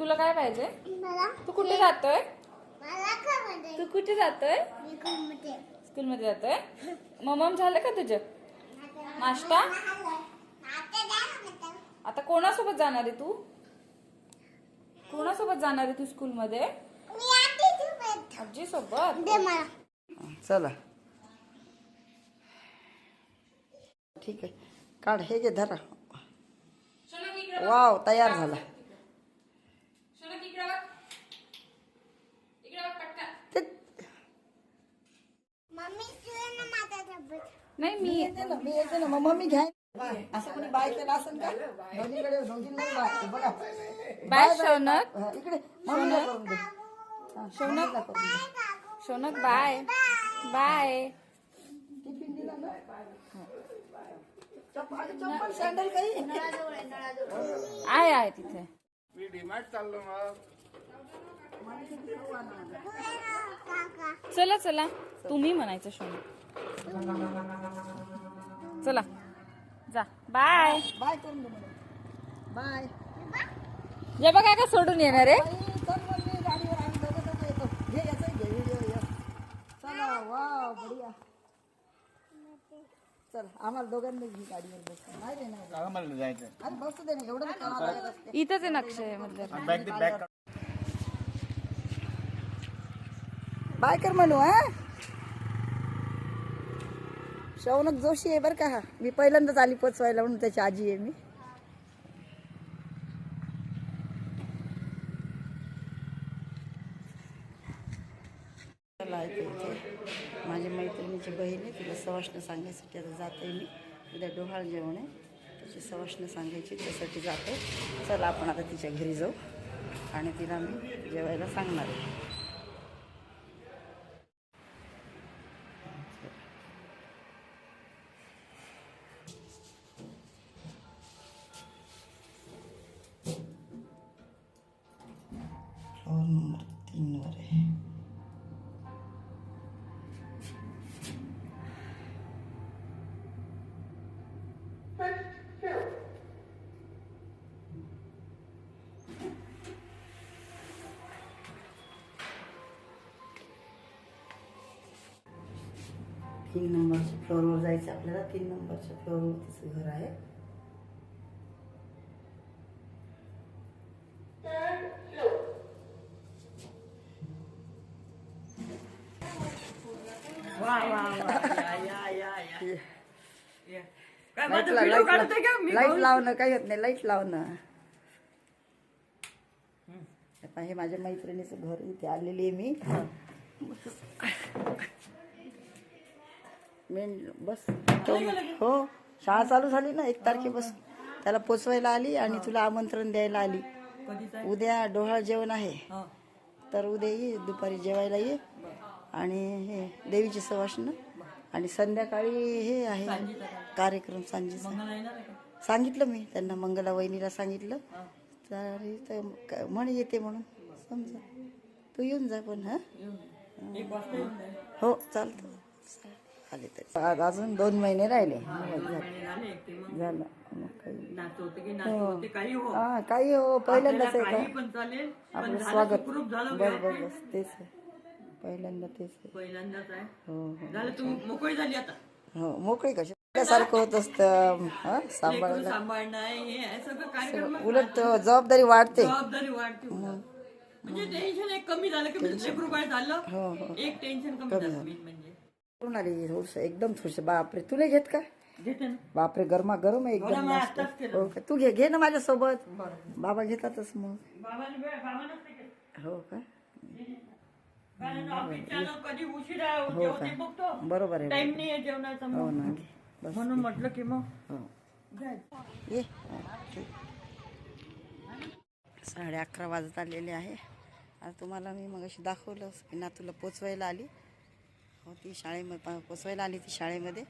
तुला काय पाहिजे? तू कुठे जातोय? मला का मध्ये तू कुठे जातोय? मी घुमते स्कूलमध्ये जातोय? ममम झालं का तुझं? नाश्ता? आता कोणासोबत जाणार आहे तू? कोणासोबत जाणार आहे तू स्कूलमध्ये? मी आते तू आजी सोबत दे मला. चला. ठीक आहे. काढ हे घे धरा. वाव तयार झाला ते मम्मी तुझ्या ना माझा तब्येत नाही मी येते ना मी येते ना. मग मम्मी घ्या. असं कोणी बाय केलं असेल का? दोन्हीकडे दोघींना बाय बघा. बाय शौनक. हा, इकडे. मम्मीला करून दे. हा, मम्मीला करून दे. शौनक बाय. बाय. टिफिन दिला ना? चप्पल काही? आहे आहे तिथे. मी डिमार्ट चाललो मग. काका चला चला. तुम्ही म्हणायचं शौनक. चला. जा. बाय बाय करून बाय जे बघा का सोडून येणार आहे? इथंच आहे नक्षय बाय कर म्हणू हा? शौनक जोशी आहे बरं का हा. मी पहिल्यांदाच आली पोचवायला म्हणून त्याची आजी आहे मी. चला माझी मैत्रिणीची बहीण आहे तिला सवाष्ण सांगायसाठी आता जाते मी. उद्या डोहाळ जेवण आहे. त्याची सवाष्ण सांगायची त्यासाठी जाते. चला आपण आता तिच्या घरी जाऊ. आणि तिला मी जेवायला सांगणार आहे. तीन नंबरच्या फ्लोअरवर जायचं आपल्याला. तीन नंबरच्या फ्लोअरवर तिचं घर आहे. लाइट लाइट लावणं काही होत नाही. लाइट लावणं. हे हे माझ्या मैत्रिणीचं घर इथे आलेली आहे मी. Main bus. हो शाळा चालू झाली ना एक तारखेपासून त्याला पोचवायला आली आणि तुला आमंत्रण द्यायला आली. उद्या डोहाळ जेवण आहे. तर उद्या ये दुपारी जेवायला ये. आणि हे देवीची सवासनं. आणि संध्याकाळी हे आहे. कार्यक्रम सांजेचा. सांगितलं मी त्यांना मंगला वहिनीला सांगितलं. तर क- म्हण येते म्हणून. समजा. तू येऊन जा पण हा? हो चालतं. आले तर. आज अजून दोन महिने राहिले. झालं. काही हो. हा. काही हो. पहिल्यांदाच आहे का? आपलं स्वागत. बर बर बस तेच आहे. पहिल्यांदा तेच आहे. पहिल्यांदाच आहे. हो हो. झालं तू मोकळी झाली आता? हो मोकळी कशी? सारखं होत असतं हा सांभाळणं हे उलट जबाबदारी वाढते. जबाबदारी वाढते. उलट. म्हणजे टेन्शन एक कमी झालं की लेकरू बाळ हो, झालं हो. एक टेन्शन कमी झालं म्हणजे. करून आली थोडस एकदम थोडस बापरे तुला घेत का? घेते ना. बापरे गरमा गरम आहे एकदम मग नाश्ता. आत्ताच केलं. हो का तू घे घे ना माझ्यासोबत. बाबा घेतातच मग. बाबाने वेळ बाबानंच ते केलं. हो का? कारण ऑफिसच्या कधी उशिरा हो जेवते बघतो. का बरोबर आहे टाइम नाही आहे जेवणाचा हो ना घे. बस. म्हणून म्हटलं की मग हो. ये. साडे अकरा वाजत आलेले आहे. आता तुम्हाला मी मग अशी दाखवलं की ना तुला पोचवायला आली. हो ती शाळेमध्ये पोचवायला आली ती शाळेमध्ये.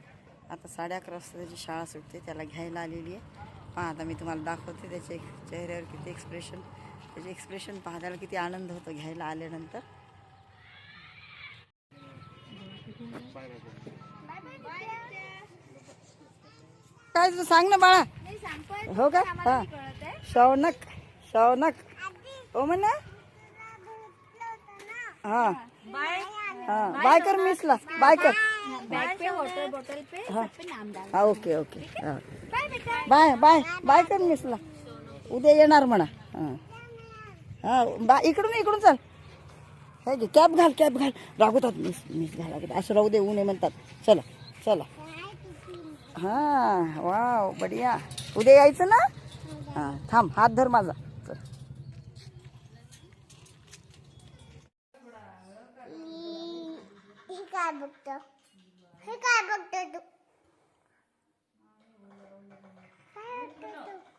आता साडे अकरा वाजता त्याची शाळा सुटते त्याला घ्यायला आलेली आहे. पहा आता मी तुम्हाला दाखवते त्याचे चेहऱ्यावर किती एक्सप्रेशन त्याचे एक्सप्रेशन पहा त्याला किती आनंद होतो घ्यायला आल्यानंतर. काय तुझं सांग ना बाळा. हो का? हा. शौनक शौनक ओ म्हणा. हा हा. बाय कर मिसला. बाय कर. बैग पे वाटर बॉटल पे हाँ. सब पे नाम डाल. हा ओके ओके. हा? Bye bye bye. कर मिसला. उद्या येणार म्हणा. हा. हा बाय इकडून इकडून चल. हे घे कॅप घाल कॅप घाल. रागवतात मिस मिस घाला लागत असं राहू दे ऊन म्हणतात. चला चला. हा वाव बढिया. उद्या यायचं ना? हा थांब हात धर माझा. काय बघतो? हे काय बघतो तू? काय बघतो तू?